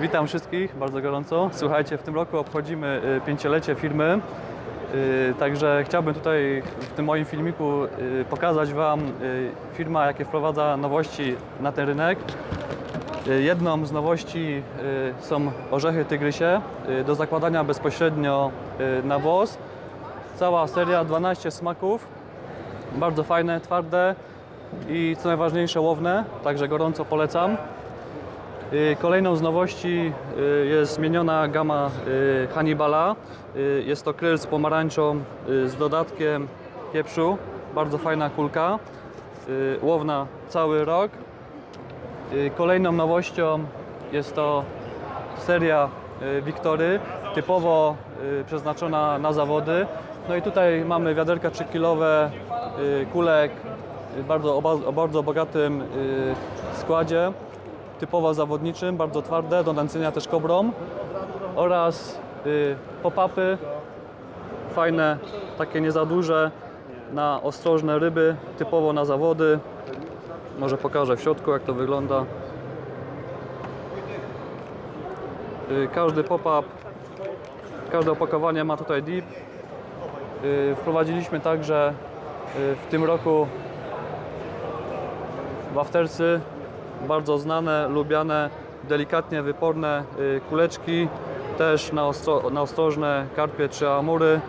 Witam wszystkich bardzo gorąco. Słuchajcie, w tym roku obchodzimy y, pięciolecie firmy. Y, Także chciałbym tutaj w tym moim filmiku y, pokazać Wam firma, jakie wprowadza nowości na ten rynek. Jedną z nowości są orzechy tygrysie do zakładania bezpośrednio na włos. Cała seria 12 smaków, bardzo fajne, twarde i co najważniejsze łowne, także gorąco polecam. Y, Kolejną z nowości y, jest zmieniona gama y, Hannibala. Jest to kryl z pomarańczą z dodatkiem pieprzu. Bardzo fajna kulka. Łowna cały rok. Kolejną nowością jest to seria Wiktory, typowo przeznaczona na zawody. No i tutaj mamy wiaderka 3-kilowe y, kulek bardzo, o, ba- o bardzo bogatym składzie, typowo zawodniczym, bardzo twarde, do nęcenia też kobrą oraz y, pop-upy, fajne, takie nie za duże, na ostrożne ryby, typowo na zawody. Może pokażę w środku jak to wygląda. Y, Każdy pop-up, każde opakowanie ma tutaj dip. Y, Wprowadziliśmy także y, w tym roku waftersy, bardzo znane, lubiane, delikatnie wyporne y, kuleczki, też na, ostro, na ostrożne karpie czy amury.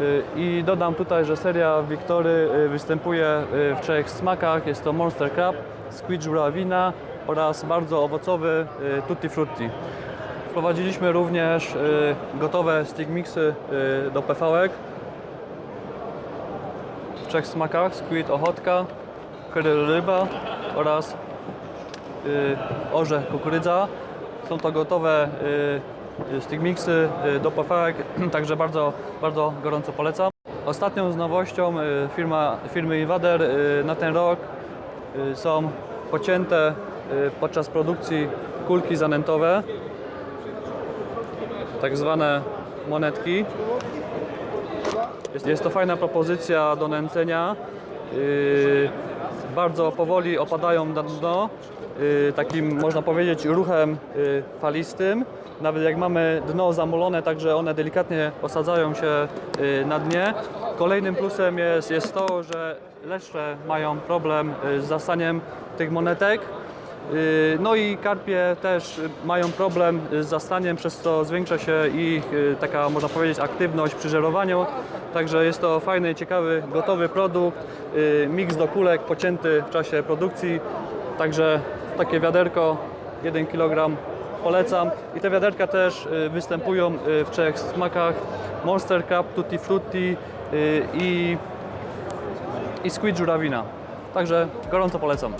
Y, I dodam tutaj, że seria Wiktory y, występuje w trzech smakach. Jest to Monster Crab, Squid Żurawina oraz bardzo owocowy Tutti Frutti. Wprowadziliśmy również gotowe stick mixy do PV-ek w trzech smakach. Squid ochotka, kryl ryba oraz y, orzech kukurydza. Są to gotowe y, stick mixy y, do PV-ek, także bardzo, bardzo gorąco polecam. Ostatnią z nowością y, firma, firmy Invader y, na ten rok są pocięte podczas produkcji kulki zanętowe, tak zwane monetki. Jest, jest to fajna propozycja do nęcenia. Yy, bardzo powoli opadają na dno, yy, takim można powiedzieć ruchem yy, falistym. Nawet jak mamy dno zamulone, także one delikatnie osadzają się yy, na dnie. Kolejnym plusem jest, jest to, że leszcze mają problem yy, z zastaniem tych monetek. Yy, No i karpie też y, mają problem z zastaniem, przez co zwiększa się ich y, taka, można powiedzieć, aktywność przy żerowaniu. Także jest to fajny, ciekawy, gotowy produkt, y, miks do kulek pocięty w czasie produkcji. Także takie wiaderko 1 kg polecam. I te wiaderka też y, występują y, w trzech smakach Monster Cup, Tutti Frutti y, i, i Squid Żurawina. Także gorąco polecam.